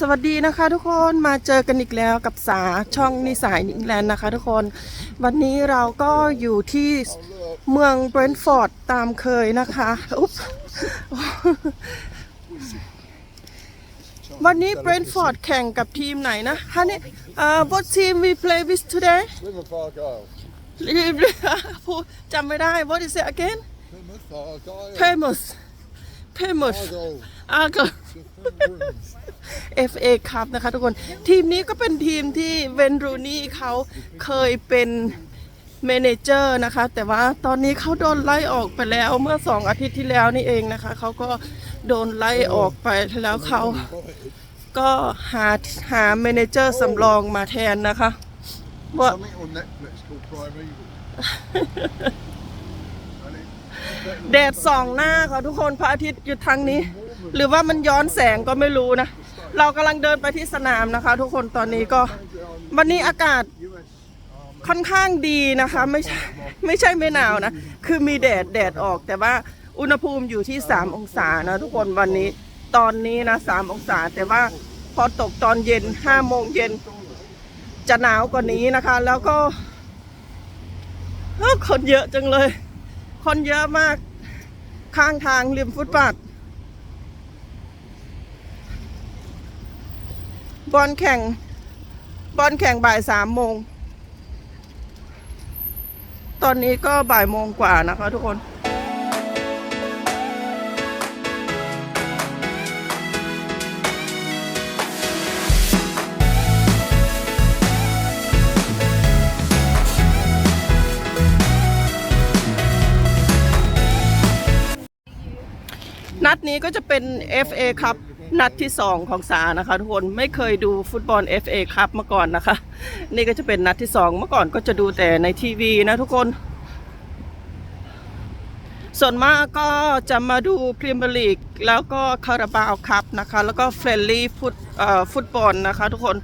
สวัสดีนะคะทุกคนมาเจอกันอีกแล้วกับสาช่องนิสายนิงแลนด์นะคะทุกคน วันนี้เราก็อยู่ที่เมืองเบรนท์ฟอร์ดตามเคยนะคะอุ๊บวันนี้เบรนท์ฟอร์ดแข่งกับทีมไหนนะฮะนี่เอ่อ what team we play with today Plymouth Argyle. พูดจำไม่ได้ what is it again Plymouth Argyle. Famous Famous Argyle. อ่าก็ Different rooms. FA ครับนะคะทุกคนทีมนี้ก็เป็นทีมที่เวนรูนี่เขาเคยเป็นเมเนเจอร์นะคะ แต่ว่าตอนนี้เขาโดนไล่ออกไปแล้วเมื่อสองอาทิตย์ที่แล้วนี่เองนะคะ เขาก็โดนไล่ออกไปแล้วเขาก็หาหาเมเนเจอร์สำรองมาแทนนะคะว่า Something on Netflix called Prime Evil. And it- แดดส่องหน้าค่ะทุกคนพระอาทิตย์อยู่ทางนี้ หรือว่ามันย้อนแสงก็ไม่รู้นะ เรากำลังเดินไปที่สนามนะคะ ทุกคนตอนนี้ก็ วันนี้อากาศค่อนข้างดีนะคะ ไม่ใช่ไม่ใช่ไม่หนาวนะ คือมีแดดแดดออกแต่ว่าอุณหภูมิอยู่ที่ 3 องศานะทุกคนวันนี้ตอนนี้นะ 3 องศา แต่ว่าพอตกตอนเย็น 5 โมงเย็น จะหนาวกว่านี้นะคะ แล้วก็คนเยอะจังเลย คนเยอะมากข้างทางริมฟุตบาท บอลแข่ง บอลแข่งบ่ายสามโมง ตอนนี้ก็บ่ายโมงกว่านะคะทุกคนนัดนี้ก็จะเป็น FA ครับ นัดที่ 2 ของสานะคะทุกคนไม่เคยดูฟุตบอล FA ครับมาก่อนนะคะ นี่ก็จะเป็นนัดที่ 2 เมื่อก่อนก็จะดูแต่ในทีวีนะทุกคน ส่วนมากก็จะมาดูพรีเมียร์ลีกแล้วก็คาราบาวคัพนะคะ แล้วก็เฟรนลี่ฟุตฟุตบอลนะคะทุกคน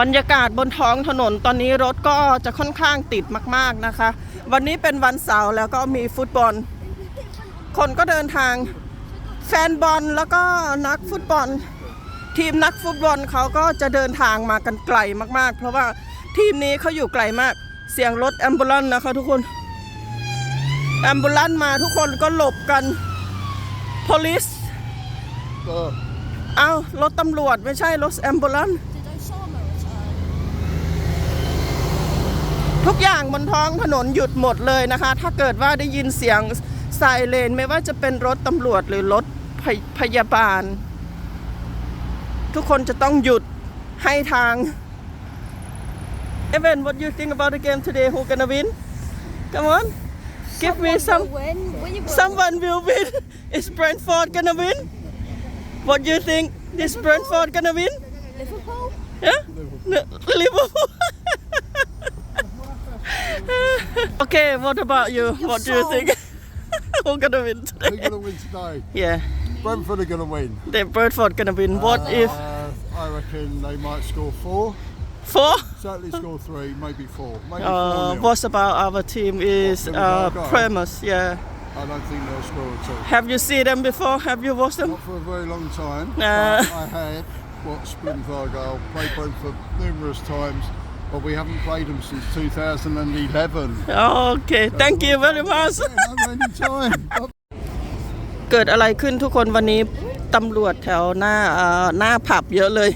บรรยากาศบนท้องถนนตอนนี้รถก็จะค่อนข้างติดมาก ๆนะคะ วันนี้เป็นวันเสาร์แล้วก็มีฟุตบอล คนก็เดินทาง แฟนบอลแล้วก็นักฟุตบอล ทีมนักฟุตบอลเขาก็จะเดินทางมากันไกลมาก ๆ เพราะว่าทีมนี้เขาอยู่ไกลมาก เสียงรถแอมบูลันนะคะทุกคนแอมบูลันมาทุกคนก็หลบกัน police Uh, อ้ารถตำรวจไม่ใช่รถแอมบูลันทุกอย่างบนท้องถนนหยุดหมดเลยนะคะ ถ้าเกิดว่าได้ยินเสียง ไซเรนไม่ว่าจะเป็นรถตำรวจหรือรถพยพยาบาล ทุกคนจะต้องหยุดให้ทาง Evan what you think about the game today who gonna win come on give me some Win. When you someone will win is Brentford gonna win what you think is Brentford gonna win Liverpool. Yeah? No, Liverpool. okay, what about you? What do you think? Who gonna win they're going to win today. Yeah, Brentford are going to win. the Brentford gonna win. What if Uh, I reckon they might score four. four? Certainly score three, maybe four. Maybe Uh, four nil. what about our team is uh, Premise. Yeah. I don't think they'll score at all. Have you seen them before? Have you watched them? Not for a very long time. Uh. I have watched Plymouth Argyle play Brentford numerous times, but we haven't played them since 2011. Okay, thank you very much. Yeah, no, any time. เกิดอะไรขึ้นทุกคนวันนี้ตำรวจแถวหน้าเอ่อหน้าผับเยอะเลย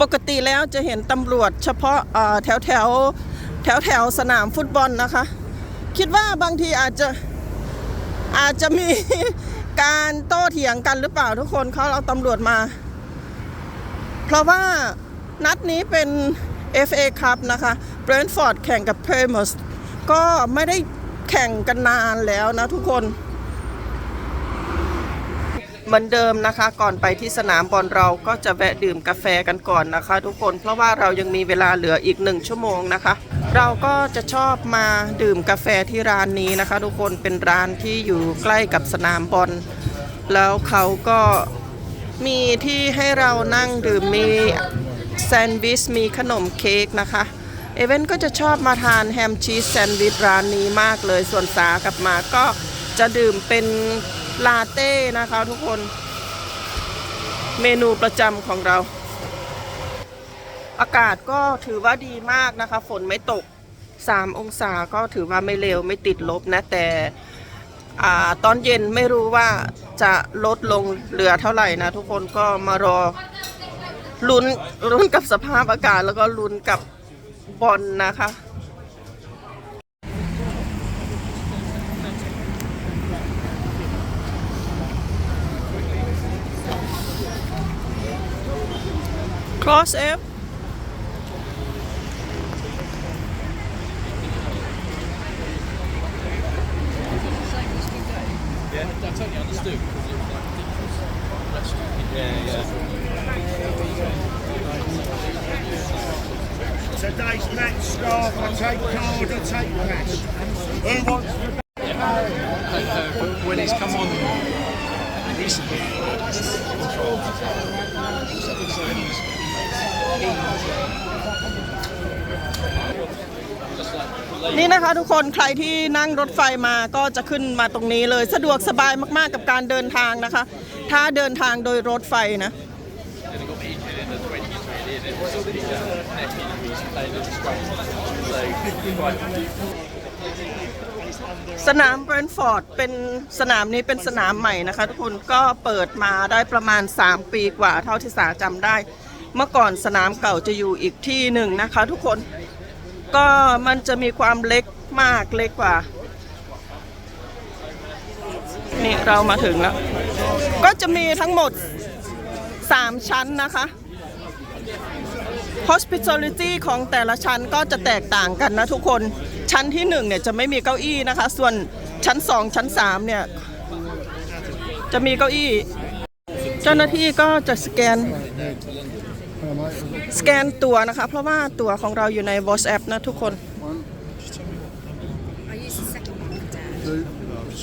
ปกติแล้วจะเห็นตำรวจเฉพาะเอ่อแถวแถวแถวแถวสนามฟุตบอลนะคะ คิดว่าบางทีอาจจะอาจจะมีการโต้เถียงกันหรือเปล่าทุกคนเขาเอาตำรวจมา เพราะว่านัดนี้เป็น FA ครับนะคะเบรนท์ฟอร์ดแข่งกับเพรม s ก็ไม่ได้แข่งกันนานแล้วนะทุกคน เหมือนเดิมนะคะ ก่อนไปที่สนามบอลเราก็จะแวะดื่มกาแฟกันก่อนนะคะ ทุกคนเพราะว่าเรายังมีเวลาเหลืออีกหนึ่งชั่วโมงนะคะ เราก็จะชอบมาดื่มกาแฟที่ร้านนี้นะคะ ทุกคนเป็นร้านที่อยู่ใกล้กับสนามบอล แล้วเขาก็มีที่ให้เรานั่งดื่มมี แซนด์วิชมีขนมเค้กนะคะเอเวนก็จะชอบมาทานแฮมชีสแซนด์วิชร้านนี้มากเลยส่วนสากับมาก็จะดื่มเป็นลาเต้นะคะทุกคน เมนูประจำของเรา อากาศก็ถือว่าดีมากนะคะ ฝนไม่ตก 3 องศาก็ถือว่าไม่เร็วไม่ติดลบนะ แต่ตอนเย็นไม่รู้ว่าจะลดลงเหลือเท่าไหร่นะ ทุกคนก็มารอ ลุ้นลุ้นกับสภาพอากาศแล้วก็ลุ้นกับบอลนะคะ Cross F Today's match start. I take card, I take cash. Who wants to when it's come on recently. นี่นะคะทุกคนใครที่นั่งรถไฟมาก็จะขึ้นมาตรงนี้เลย สะดวกสบายมากๆกับการเดินทางนะคะ ถ้าเดินทางโดยรถไฟนะ สนามเบรนฟอร์ดเป็นสนามนี้เป็นสนามใหม่นะคะ ทุกคนก็เปิดมาได้ประมาณ 3 ปีกว่าเท่าที่สาจำได้ เมื่อก่อนสนามเก่าจะอยู่อีกที่หนึ่งนะคะ ทุกคนก็มันจะมีความเล็กมากเล็กกว่า นี่เรามาถึงแล้ว ก็จะมีทั้งหมด 3 ชั้นนะคะ hospitality ของแต่ละชั้นก็จะแตกต่างกันนะทุกคนชั้นที่1เนี่ยจะไม่มีเก้าอี้นะคะ ส่วนชั้น 2 ชั้น 3 เนี่ย จะมีเก้าอี้ เจ้าหน้าที่ก็จะสแกน สแกนตัวนะคะ เพราะว่าตัวของเราอยู่ใน WhatsApp นะทุกคน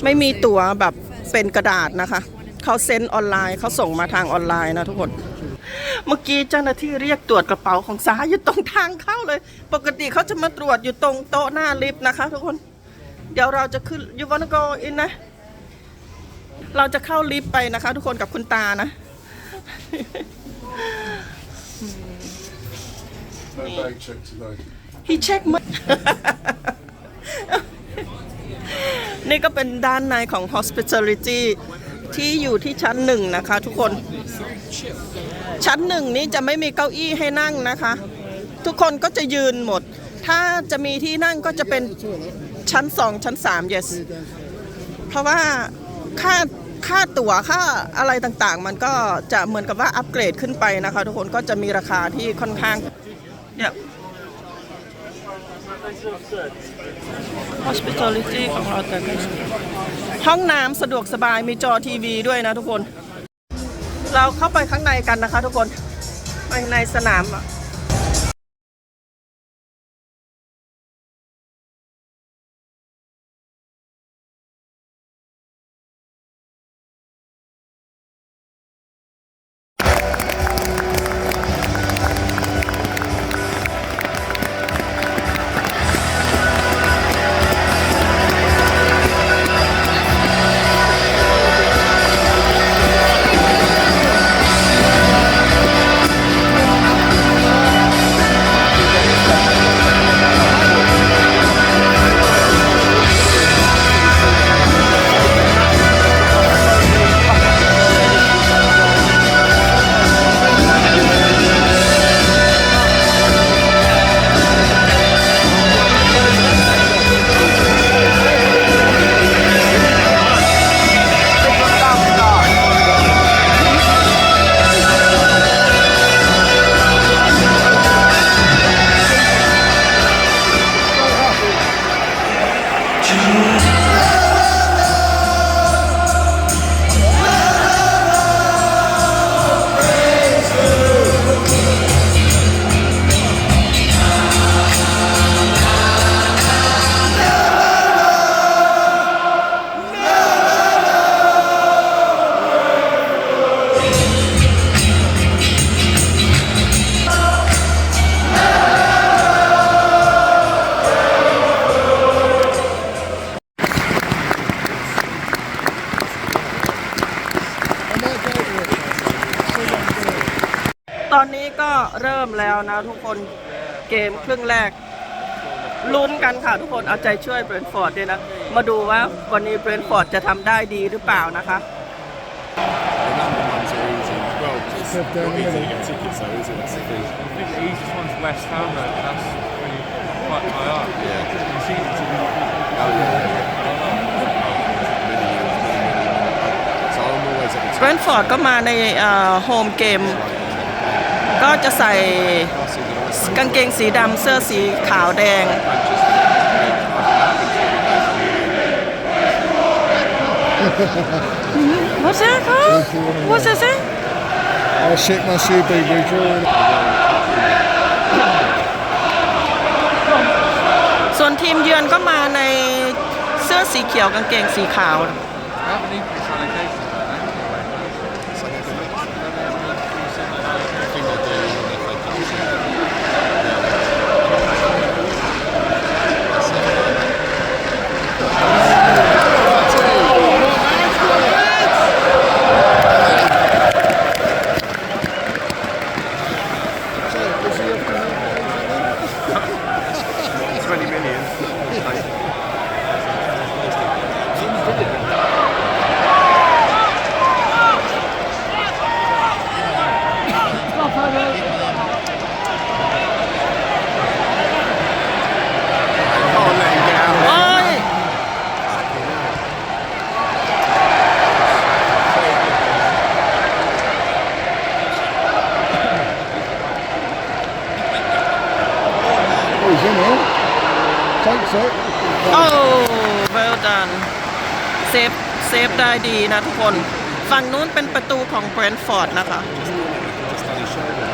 ไม่มีตั๋วแบบเป็นกระดาษนะคะ เขาเซ็นออนไลน์เขาส่งมาทางออนไลน์นะทุกคน เมื่อกี้เจ้าหน้าที่เรียกตรวจกระเป๋าของสาอยู่ตรงทางเข้าเลย ปกติเขาจะมาตรวจอยู่ตรงโต๊ะหน้าลิฟต์นะคะ ทุกคน เดี๋ยวเราจะขึ้นยูวันโกอินนะ เราจะเข้าลิฟต์ไปนะคะ ทุกคนกับคุณตานะ No bag check today. he check หมดนี่ก็เป็นด้านในของ hospitality ที่อยู่ที่ชั้นหนึ่งนะคะทุกคน ชั้นหนึ่งนี้จะไม่มีเก้าอี้ให้นั่งนะคะ ทุกคนก็จะยืนหมด ถ้าจะมีที่นั่งก็จะเป็นชั้นสองชั้นสาม yes เพราะว่าค่าค่าตั๋วค่าอะไรต่างๆ มันก็จะเหมือนกับว่าอัปเกรดขึ้นไปนะคะ ทุกคนก็จะมีราคาที่ค่อนข้างเนี่ย hospitality ของเราแต่ห้องน้ำสะดวกสบายมีจอทีวีด้วยนะทุกคน เราเข้าไปข้างในกันนะคะทุกคน ไปในสนาม ตอนนี้ก็เริ่มแล้วนะทุกคนเกมครึ่งแรกลุ้นกันค่ะทุกคนเอาใจช่วยเบรนท์ฟอร์ดด้วยนะ มาดูว่าวันนี้เบรนท์ฟอร์ดจะทำได้ดีหรือเปล่านะคะ The number ones are easy. Well, it's not easy to get tickets though, is it? That's the thing. I think the easiest one's West Ham though. That's really quite high up. Yeah. You see it to be Oh yeah, yeah, yeah. Many years, many, many, many. So I'm always at the เบรนท์ฟอร์ดก็มาในโฮมเกม ก็จะใส่กางเกงสีดำเสื้อสีขาวแดง What's that called? What's that say? I'll shake my shoe, baby. Drawing. ส่วนทีมเยือนก็มาในเสื้อสีเขียวกางเกงสีขาว I haven't even been trying to go to that anyway. I think they do in the FA Cup. so, Twenty million. Can't let him get out. โอ้ย Oh, he's in here. Takes it. โอ้ well done เซฟเซฟได้ดีนะทุกคน ฝั่งนู้นเป็นประตูของเบรนท์ฟอร์ดนะคะ Just on his shoulder.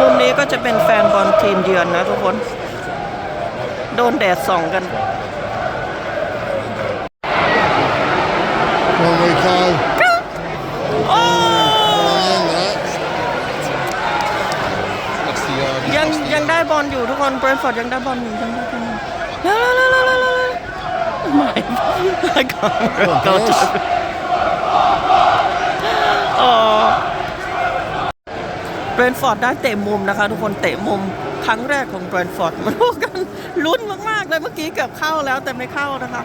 มุมนี้ก็จะเป็นแฟนบอลทีมเยือนนะทุกคน โดนแดดส่องกัน Come on, Rico. โอ้ On that. That's the yard. ยังยังได้บอลอยู่ทุกคนเบรนท์ฟอร์ดยังได้บอลอยู่ยังได้ บอลอยู่เร็วเร็วเร็วเร็วเร็วเร็วไม่ไม่ก่อน Go on, boys. อ๋อเบรนท์ฟอร์ดได้เตะมุมนะคะ ทุกคนเตะมุมครั้งแรกของเบรนท์ฟอร์ดมาดูกันลุ้นมาก ๆ เลยเมื่อกี้เกือบเข้าแล้วแต่ไม่เข้านะคะ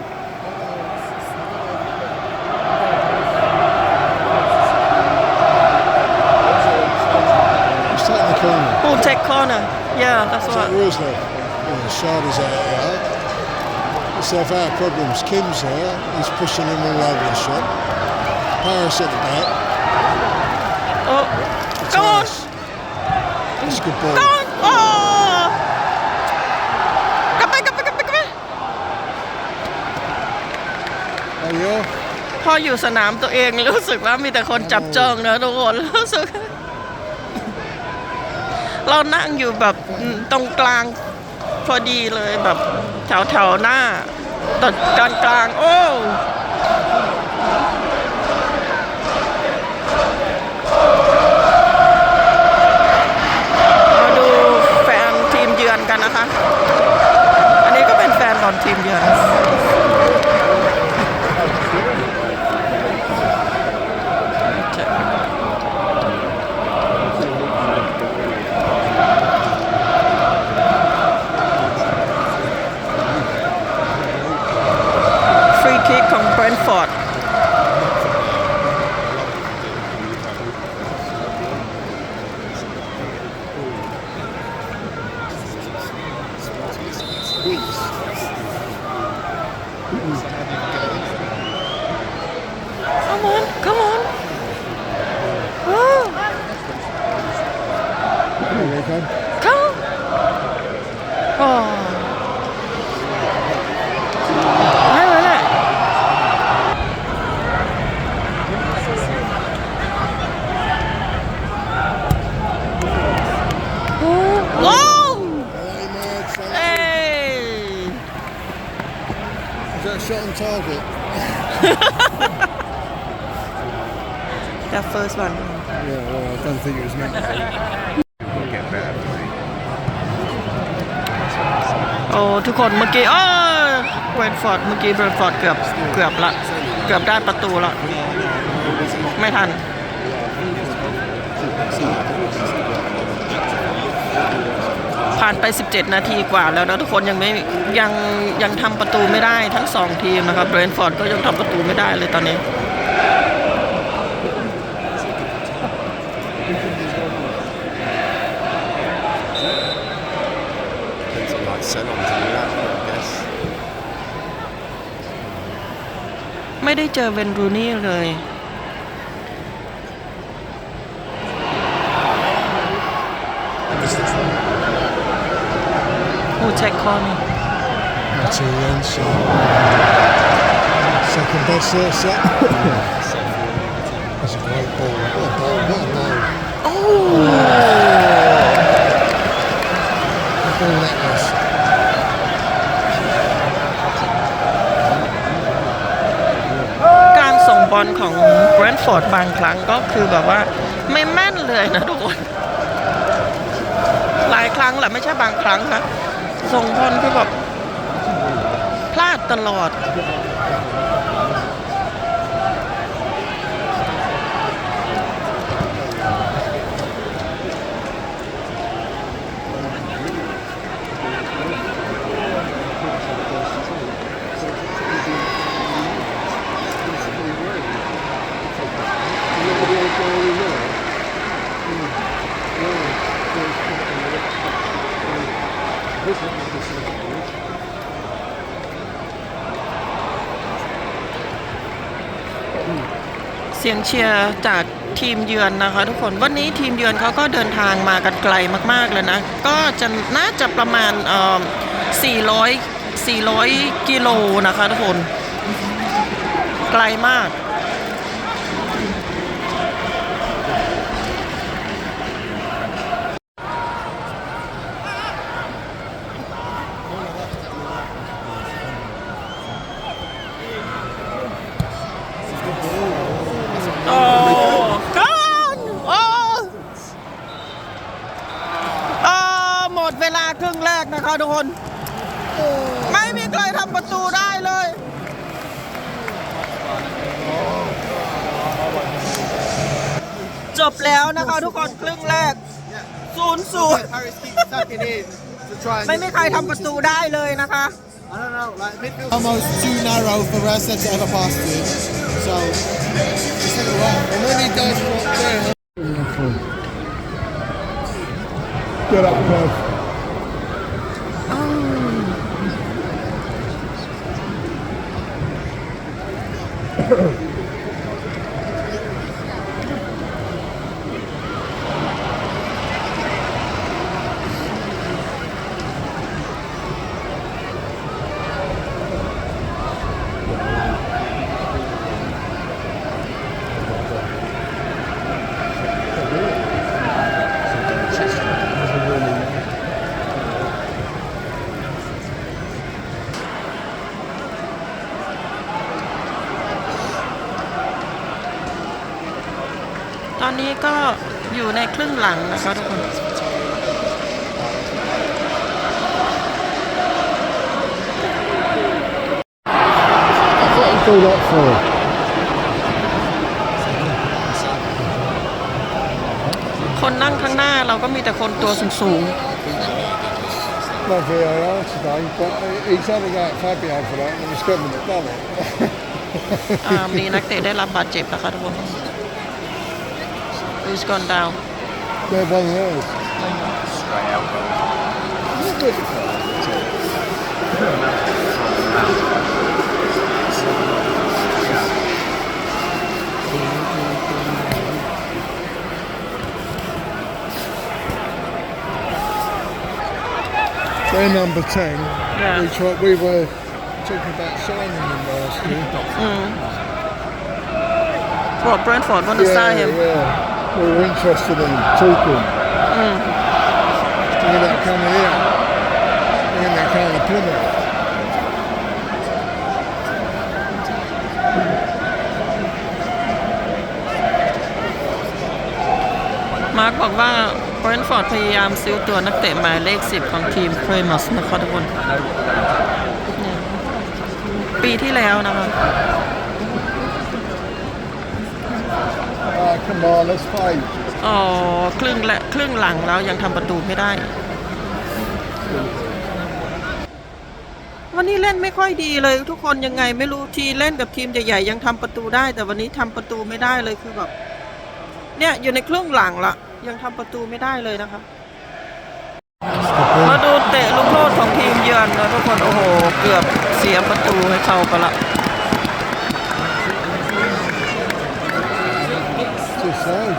He's taking the corner. Who take corner yeah that's Is that what Roosevelt? Yeah, Sharders out there. So if our problems, Kim's there. He's pushing him all over the shop. Paris at the back. โอ้ go on Tice. That's a good ball. go on โอ้กลับไปกลับไปกลับไปกลับไป Oh yeah. พออยู่สนามตัวเองรู้สึกว่ามีแต่คนจับจ้องนะทุกคนรู้สึกเรานั่งอยู่แบบตรงกลาง พอดีเลยแบบแถวแถวๆหน้าตอนกลางกลางๆโอ้ Come on, come on. กคนเมื่อกี้อ้อเบรนท์ฟอร์ดเมื่อกี้เบรนท์ฟอร์ดเกือบเกือบละเกือบได้ประตูละ No, no, ไม่ทันผ่านไป 17 นาทีกว่าแล้วนะทุกคนยังไม่ยังยังทำประตูไม่ได้ทั้งสองทีมนะครับเบรนฟอร์ดก็ยังทำประตูไม่ได้เลยตอนนี้ ไม่ได้เจอเวนรูนี่เลย ผู้เช็คคอนี่ That's all then, so. Second best there, set. That's a great ball. What a ball, what a ball. Oh! What a ball that บอลของแบรนท์ฟอร์ดบางครั้งก็คือแบบว่าไม่แม่นเลยนะทุกคน หลายครั้งแหละไม่ใช่บางครั้งนะส่งบอลคือแบบพลาดตลอด สียงเชียร์จากทีมเยือนนะคะ ทุกคนวันนี้ทีมเยือนเขาก็เดินทางมากันไกลมากๆเลยนะ ก็จะน่าจะประมาณเอ่อ400 400 กิโลนะคะทุกคน ไกลมาก โอ้กันโอ้เอ่อหมดเวลาครึ่งแรก นะคะทุกคน ไม่มีใครทำประตูได้เลย จบแล้วนะคะทุกคนครึ่งแรกศูนย์ศูนย์ Harris keeps tucking in to try and ไม่มีใครทำประตูได้เลยนะคะ I don't know, like midfield. Almost too narrow for Rashford to ever pass to him. So, it's like, well, and when he does drop there, Get up, Kev. ตอนนี้ก็อยู่ในครึ่งหลังนะคะทุกคน What you do that for? คนนั่งข้างหน้าเราก็มีแต่คนตัวสูง No VAR today, but he's had to go at Fabio for that, and he's couldn't have done it. ๆอ่ามีนักเตะได้รับบาดเจ็บนะคะทุกคน Who's gone down They're one of those. Straight out. They're number 10. Yeah. We, tried, we were talking about signing them last year. Mm. Well Brentford want to sign him yeah. We were interested in Tuku. Mm. Look that kind of air. Look that kind of pivot. มาร์กบอกว่าเบรนฟอร์ดพยายามซื้อตัวนักเตะหมายเลข 10 ของทีมเครมัสนะครับทุกคนปีที่แล้วนะคะ right, come on, let's play. อ๋อครึ่งและครึ่งหลังแล้วยังทำประตูไม่ได้ วันนี้เล่นไม่ค่อยดีเลยทุกคนยังไงไม่รู้ทีเล่นกับทีมใหญ่ๆยังทำประตูได้ แต่วันนี้ทำประตูไม่ได้เลยคือแบบเนี่ยอยู่ในครึ่งหลังละยังทำประตูไม่ได้เลยนะคะ มาดูเตะลูกโทษของทีมเยือนนะทุกคนโอ้โห เกือบเสียประตูให้เขาไปละ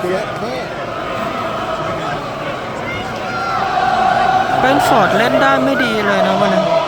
Just so, get back. เบนฟอร์ดเล่นได้ไม่ดีเลยนะวันนี้น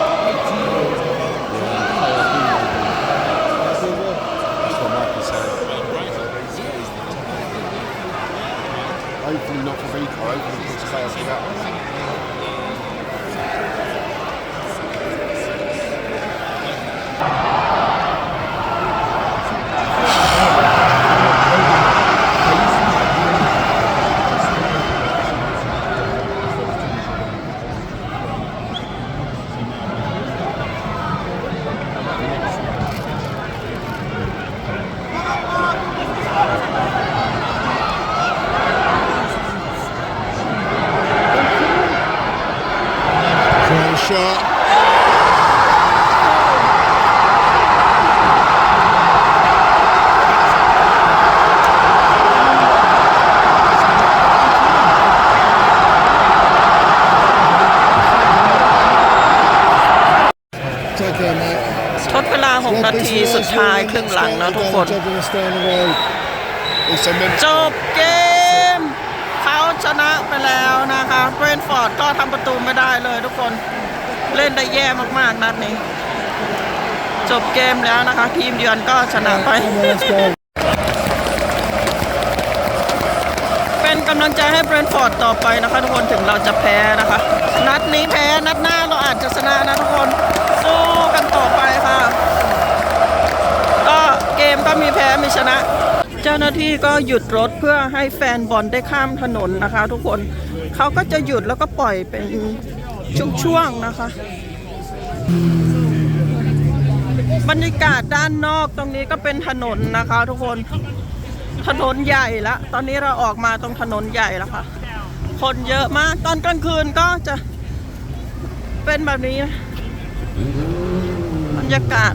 shot. Take care, mate. ทดเวลา 6 นาทีสุดท้ายครึ่งหลังนะทุกคน Stay on the road. Also จ mental. บเกม เขาชนะไปแล้วนะคะเบรนฟอร์ดก็ทำประตูไม่ได้เลยทุกคน เล่นได้แย่มากๆนัดนี้ จบเกมแล้วนะคะ ทีมเยือนก็ชนะไป เป็นกำลังใจให้เบรนฟอร์ดต่อไปนะคะทุกคนถึงเราจะแพ้นะคะ นัดนี้แพ้นัดหน้าเราอาจจะชนะนะทุกคนสู้กันต่อไปค่ะ ก็เกมก็มีแพ้มีชนะ เจ้าหน้าที่ก็หยุดรถเพื่อให้แฟนบอลได้ข้ามถนนนะคะ ทุกคนเขาก็จะหยุดแล้วก็ปล่อยเป็น ช่วงๆนะคะ บรรยากาศด้านนอกตรงนี้ก็เป็นถนนนะคะ ทุกคนถนนใหญ่ละ ตอนนี้เราออกมาตรงถนนใหญ่แล้วค่ะ คนเยอะมาก ตอนกลางคืนก็จะเป็นแบบนี้ บรรยากาศ